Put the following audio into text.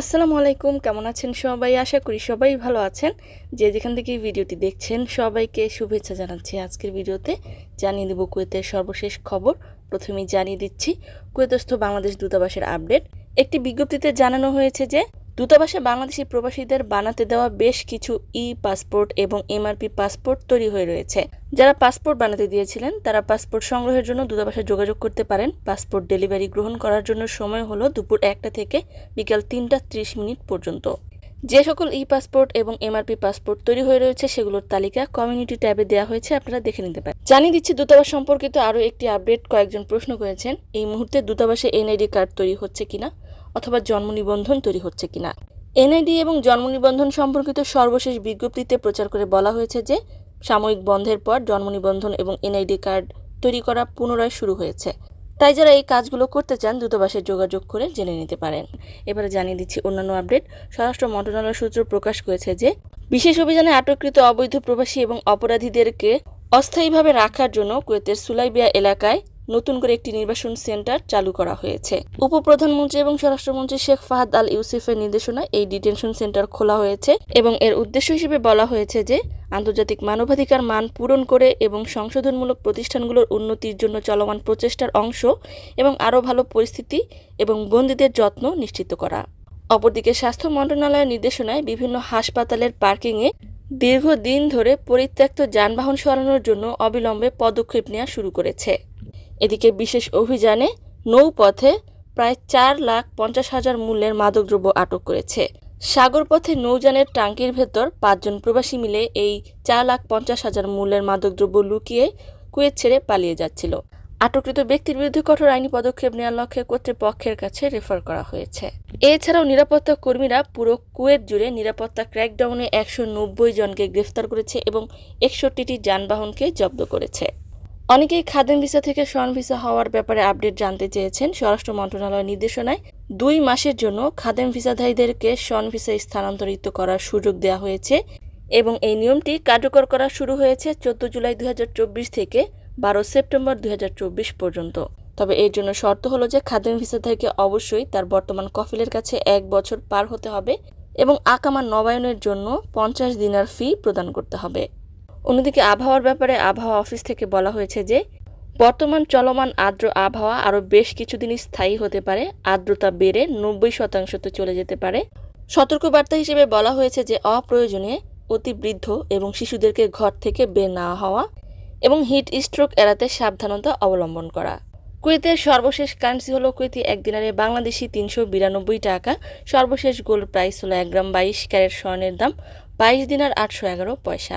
আসসালামু আলাইকুম, কেমন আছেন সবাই? আশা করি সবাই ভালো আছেন। যে যেখান থেকে ভিডিওটি দেখছেন, সবাইকে শুভেচ্ছা জানাচ্ছি আজকের ভিডিওতে। জানিয়ে দেব কুয়েতের সর্বশেষ খবর। প্রথমেই জানিয়ে দিচ্ছি, কুয়েতস্থ বাংলাদেশ দূতাবাসের আপডেট। একটি বিজ্ঞপ্তিতে জানানো হয়েছে যে দূতাবাসে বাংলাদেশি প্রবাসীদের বানাতে দেওয়া বেশ কিছু ই পাসপোর্ট এবং এমআরপি পাসপোর্ট তৈরি হয়ে রয়েছে। যারা পাসপোর্ট বানাতে দিয়েছিলেন, তারা পাসপোর্ট সংগ্রহের জন্য দূতাবাসে যোগাযোগ করতে পারেন। পাসপোর্ট ডেলিভারি গ্রহণ করার জন্য সময় হলো দুপুর একটা থেকে বিকাল তিনটা ত্রিশ মিনিট পর্যন্ত। যে সকল ই পাসপোর্ট এবং এমআরপি পাসপোর্ট তৈরি হয়ে রয়েছে, সেগুলোর তালিকা কমিউনিটি ট্যাবে দেওয়া হয়েছে, আপনারা দেখে নিতে পারেন। জানিয়ে দিচ্ছি, দূতাবাস সম্পর্কিত আরও একটি আপডেট কয়েকজন প্রশ্ন করেছেন, এই মুহূর্তে দূতাবাসে এনআইডি কার্ড তৈরি হচ্ছে কিনা অথবা জন্ম নিবন্ধন তৈরি হচ্ছে কিনা? এনআইডি এবং জন্ম নিবন্ধন সম্পর্কিত সর্বশেষ বিজ্ঞপ্তিতে প্রচার করে বলা হয়েছে যে, সাময়িক বন্ধের পর জন্ম নিবন্ধন এবং এনআইডি কার্ড তৈরি করা পুনরায় শুরু হয়েছে। তাই যারা এই কাজগুলো করতে চান দূতাবাসে যোগাযোগ করে জেনে নিতে পারেন। এবারে জানিয়ে দিচ্ছি অন্যান্য আপডেট। স্বরাষ্ট্র মন্ত্রণালয় সূত্র প্রকাশ করেছে যে, বিশেষ অভিযানে আটককৃত অবৈধ প্রবাসী এবং অপরাধীদেরকে অস্থায়ীভাবে রাখার জন্য কুয়েতের সুলাইবিয়া এলাকায় নতুন করে একটি নির্বাসন সেন্টার চালু করা হয়েছে। উপপ্রধানমন্ত্রী এবং স্বরাষ্ট্রমন্ত্রী শেখ ফাহাদ আল ইউসুফের নির্দেশনায় এই ডিটেনশন সেন্টার খোলা হয়েছে এবং এর উদ্দেশ্য হিসেবে বলা হয়েছে যে, আন্তর্জাতিক মানবাধিকার মান পূরণ করে এবং সংশোধনমূলক প্রতিষ্ঠানগুলোর উন্নতির জন্য চলমান প্রচেষ্টার অংশ এবং আরও ভালো পরিস্থিতি এবং বন্দীদের যত্ন নিশ্চিত করা। অপরদিকে স্বাস্থ্য মন্ত্রণালয়ের নির্দেশনায় বিভিন্ন হাসপাতালের পার্কিংয়ে দীর্ঘদিন ধরে পরিত্যক্ত যানবাহন সরানোর জন্য অবিলম্বে পদক্ষেপ নেওয়া শুরু করেছে। এদিকে বিশেষ অভিযানে নৌপথে প্রায় চার লাখ পঞ্চাশ হাজার মূল্যের মাদকদ্রব্য আটক করেছে। সাগরপথে নৌযানের টাঙ্কির ভেতর পাঁচজন প্রবাসী মিলে এই চার লাখ পঞ্চাশ হাজার মূল্যের মাদকদ্রব্য লুকিয়ে কুয়েত ছেড়ে পালিয়ে যাচ্ছিল। আটককৃত ব্যক্তির বিরুদ্ধে কঠোর আইনি পদক্ষেপ নেওয়ার লক্ষ্যে কর্তৃপক্ষের কাছে রেফার করা হয়েছে। এছাড়াও নিরাপত্তা কর্মীরা পুরো কুয়েত জুড়ে নিরাপত্তা ক্র্যাকডাউনে একশো নব্বই জনকে গ্রেফতার করেছে এবং একষট্টিটি যানবাহনকে জব্দ করেছে। অনেকেই খাদেম ভিসা থেকে শন ভিসা হওয়ার ব্যাপারে আপডেট জানতে চেয়েছেন। স্বরাষ্ট্র মন্ত্রণালয়ের নির্দেশনায় দুই মাসের জন্য খাদেম ভিসাধারীদেরকে শন ভিসা স্থানান্তরিত করার সুযোগ দেওয়া হয়েছে এবং এই নিয়মটি কার্যকর করা শুরু হয়েছে চোদ্দ জুলাই দুই হাজার চব্বিশ থেকে বারো সেপ্টেম্বর দুই হাজার চব্বিশ পর্যন্ত। তবে এর জন্য শর্ত হলো যে খাদেম ভিসাধারীকে অবশ্যই তার বর্তমান কফিলের কাছে এক বছর পার হতে হবে এবং আকামা নবায়নের জন্য পঞ্চাশ দিনার ফি প্রদান করতে হবে। অন্যদিকে আবহাওয়ার ব্যাপারে আবহাওয়া অফিস থেকে বলা হয়েছে যে, বর্তমান চলমান আর্দ্র আবহাওয়া আরও বেশ কিছুদিন স্থায়ী হতে পারে। আর্দ্রতা বেড়ে নব্বই শতাংশতে চলে যেতে পারে। সতর্কবার্তা হিসেবে বলা হয়েছে যে অপ্রয়োজনে অতি বৃদ্ধ এবং শিশুদেরকে ঘর থেকে বের না হওয়া এবং হিট স্ট্রোক এড়াতে সাবধানতা অবলম্বন করা। কুয়েতের সর্বশেষ কারেন্সি হলো কুয়েতি এক দিনারে বাংলাদেশি তিনশো বিরানব্বই টাকা। সর্বশেষ গোল্ড প্রাইস হলো এক গ্রাম বাইশ ক্যারেট স্বর্ণের দাম বাইশ দিনার আটশো এগারো পয়সা।